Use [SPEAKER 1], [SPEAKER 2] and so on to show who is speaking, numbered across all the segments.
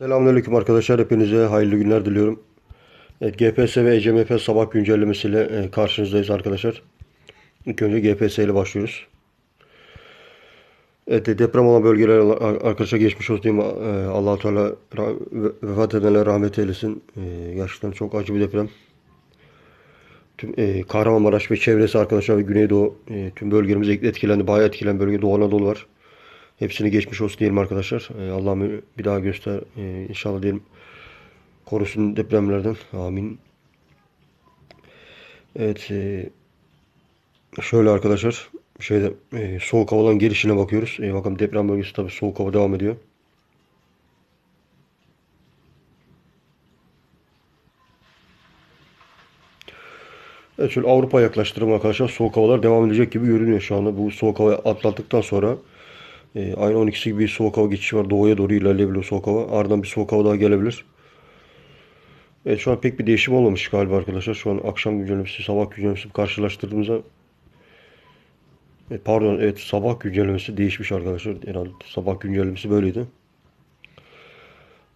[SPEAKER 1] Selamünaleyküm arkadaşlar. Hepinize hayırlı günler diliyorum. Evet, GPS ve ECMF sabah güncellemesiyle e, karşınızdayız arkadaşlar. İlk önce GPS ile başlıyoruz. Evet, deprem olan bölgeler arkadaşlar geçmiş olsun diyeyim. E, allah Teala vefat edenlere rahmet eylesin. E, gerçekten çok acı bir deprem. Tüm Kahramanmaraş ve çevresi arkadaşlar ve Güneydoğu tüm bölgelerimiz etkilendi. Bayağı etkilen bölge Doğu Anadolu var. Hepsini geçmiş olsun diyelim arkadaşlar. E, Allah'ım bir daha göster e, inşallah diyelim. Korusun depremlerden. Amin. Evet. e, şöyle arkadaşlar. Şeyde e, soğuk havadan gelişine bakıyoruz. E, bakalım deprem bölgesi tabii soğuk hava devam ediyor. Evet şöyle Avrupa yaklaştırım arkadaşlar. Soğuk havalar devam edecek gibi görünüyor şu anda. Bu soğuk hava atlattıktan sonra e, aynı 12'si gibi bir soğuk hava geçişi var. Doğuya doğru ilerleyebilir soğuk hava. Ardından bir soğuk hava daha gelebilir. Evet şu an pek bir değişim olmamış galiba arkadaşlar. Şu an akşam güncellemesi, sabah güncellemesi karşılaştırdığımızda Evet, pardon evet sabah güncellemesi değişmiş arkadaşlar. Herhalde sabah güncellemesi böyleydi.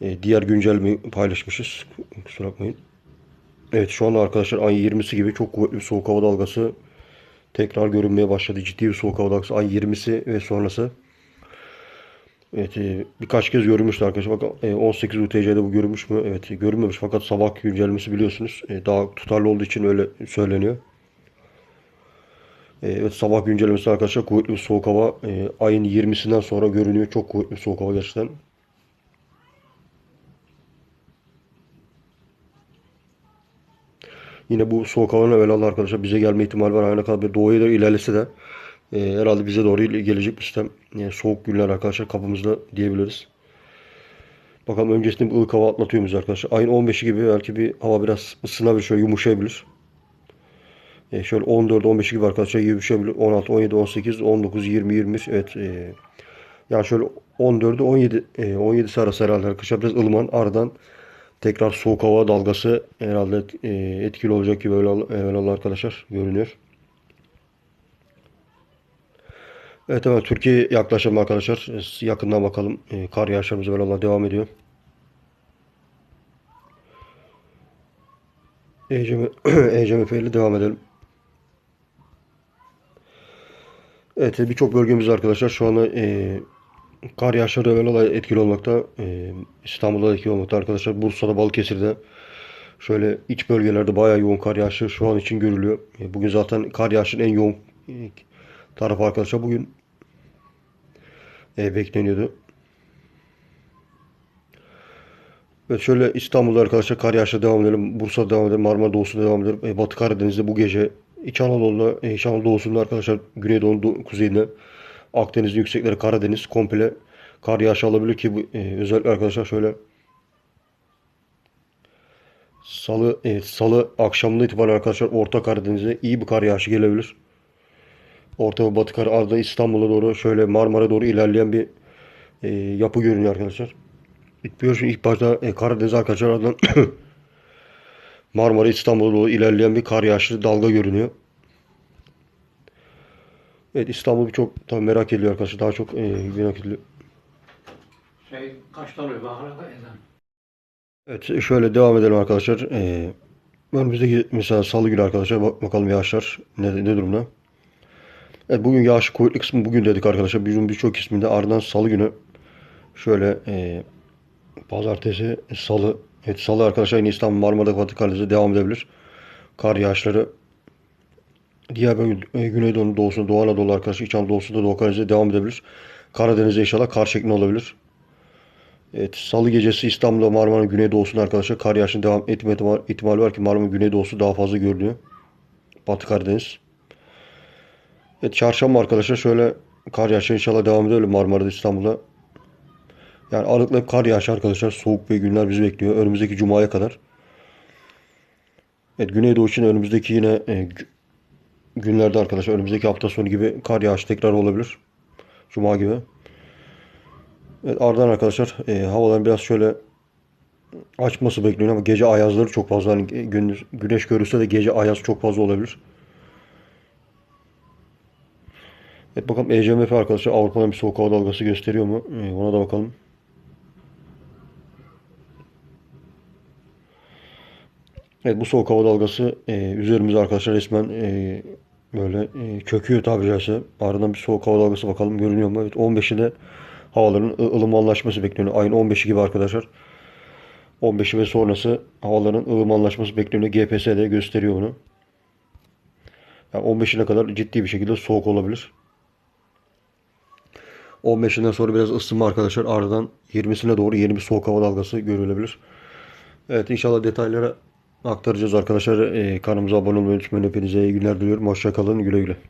[SPEAKER 1] E, diğer güncellemeyi paylaşmışız. Kusura bakmayın. Evet şu anda arkadaşlar ay 20'si gibi çok kuvvetli bir soğuk hava dalgası tekrar görünmeye başladı. Ciddi bir soğuk hava dalgası ay 20'si ve sonrası. Evet e, birkaç kez görülmüştü arkadaşlar. Bakın e, 18 UTC'de bu görülmüş mü? Evet görünmemiş fakat sabah güncellemesi biliyorsunuz. E, daha tutarlı olduğu için öyle söyleniyor. Evet sabah güncellemesi arkadaşlar kuvvetli bir soğuk hava ayın 20'sinden sonra görünüyor. Çok kuvvetli bir soğuk hava gerçekten. Yine bu soğuk havanın evvelallah arkadaşlar bize gelme ihtimali var. Aynı kadar doğuya doğru ilerlese de e, herhalde bize doğru gelecek bir sistem. Yani soğuk günler arkadaşlar kapımızda diyebiliriz. Bakalım öncesinde bir ılık hava atlatıyor arkadaşlar. Ayın 15'i gibi belki bir hava biraz ısınabilir, şöyle yumuşayabilir. E, şöyle 14, 15 gibi arkadaşlar yumuşayabilir. 16, 17, 18, 19, 20, 21. Evet. E, yani şöyle 14'ü 17, e, 17'si arası herhalde arkadaşlar biraz ılıman. Ardından tekrar soğuk hava dalgası herhalde e, etkili olacak gibi öyle evvelallah arkadaşlar görünüyor. Evet evet Türkiye yaklaşalım arkadaşlar. E, Yakından bakalım. E, kar yağışlarımız evvelallah devam ediyor. ECM, ECMF ile devam edelim. Evet birçok bölgemiz arkadaşlar şu anda e, kar yağışları evvelallah etkili olmakta. E, İstanbul'da etkili olmakta arkadaşlar. Bursa'da, Balıkesir'de şöyle iç bölgelerde bayağı yoğun kar yağışı şu an için görülüyor. E, bugün zaten kar yağışının en yoğun tarafı arkadaşlar bugün e, bekleniyordu. Evet şöyle İstanbul'da arkadaşlar kar yağışı devam edelim. Bursa'da devam edelim. Marmara Doğusu'nda devam edelim. E, Batı Karadeniz'de bu gece İç Anadolu'da, e, İç Anadolu Doğusu'nda arkadaşlar Güneydoğu'nun do- kuzeyinde Akdeniz'in yüksekleri Karadeniz komple kar yağışı alabilir ki bu e, özellikle arkadaşlar şöyle Salı, evet, Salı akşamında itibaren arkadaşlar Orta Karadeniz'e iyi bir kar yağışı gelebilir. Orta ve Batı Karadeniz arada İstanbul'a doğru şöyle Marmara doğru ilerleyen bir e, yapı görünüyor arkadaşlar. İlk, biliyorsun ilk başta e, Karadeniz arkadaşlar ardından Marmara İstanbul'a doğru ilerleyen bir kar yağışı dalga görünüyor. Evet İstanbul çok tabii merak ediliyor arkadaşlar. Daha çok e, merak ediliyor.
[SPEAKER 2] Şey bakana da ezan.
[SPEAKER 1] Evet şöyle devam edelim arkadaşlar. Ee, önümüzdeki mesela salı günü arkadaşlar bak bakalım yağışlar ne, ne durumda. Evet bugün yağış kuvvetli kısmı bugün dedik arkadaşlar. Bugün birçok isminde ardından salı günü şöyle e, pazartesi salı evet salı arkadaşlar yine İstanbul Marmara Batı Karadeniz'e devam edebilir. Kar yağışları diğer bölge e, Güneydoğu'nun doğusunda Doğu Anadolu arkadaşlar İç Anadolu'sunda Doğu Karadeniz'e devam edebilir. Karadeniz'e inşallah kar şeklinde olabilir. Evet, Salı gecesi İstanbul'da Marmara'nın güneydoğusunda arkadaşlar kar yağışının devam etme ihtimali, var ki Marmara'nın güneydoğusu daha fazla görünüyor. Batı Karadeniz. Evet, çarşamba arkadaşlar şöyle kar yağışı inşallah devam ediyor Marmara'da İstanbul'da. Yani aralıklı hep kar yağışı arkadaşlar. Soğuk bir günler bizi bekliyor. Önümüzdeki Cuma'ya kadar. Evet, Güneydoğu için önümüzdeki yine e, gü- günlerde arkadaşlar önümüzdeki hafta sonu gibi kar yağışı tekrar olabilir. Cuma gibi. Evet ardından arkadaşlar e, havaların biraz şöyle açması bekleniyor ama gece ayazları çok fazla. Hani gündüz güneş görürse de gece ayaz çok fazla olabilir. Evet bakalım ECMF arkadaşlar Avrupa'dan bir soğuk hava dalgası gösteriyor mu? Ee, ona da bakalım. Evet bu soğuk hava dalgası e, üzerimize arkadaşlar resmen e, böyle e, köküyor tabi caizse. Ardından bir soğuk hava dalgası bakalım görünüyor mu? Evet 15'i de havaların ılımanlaşması bekleniyor. Aynı 15'i gibi arkadaşlar. 15'i ve sonrası havaların ılımanlaşması bekleniyor. GPS'de gösteriyor bunu. Yani 15'ine kadar ciddi bir şekilde soğuk olabilir. 15'inden sonra biraz ısınma arkadaşlar. Ardından 20'sine doğru yeni bir soğuk hava dalgası görülebilir. Evet inşallah detayları aktaracağız arkadaşlar. Ee, kanalımıza abone olmayı unutmayın. Hepinize iyi günler diliyorum. Hoşça kalın. Güle güle.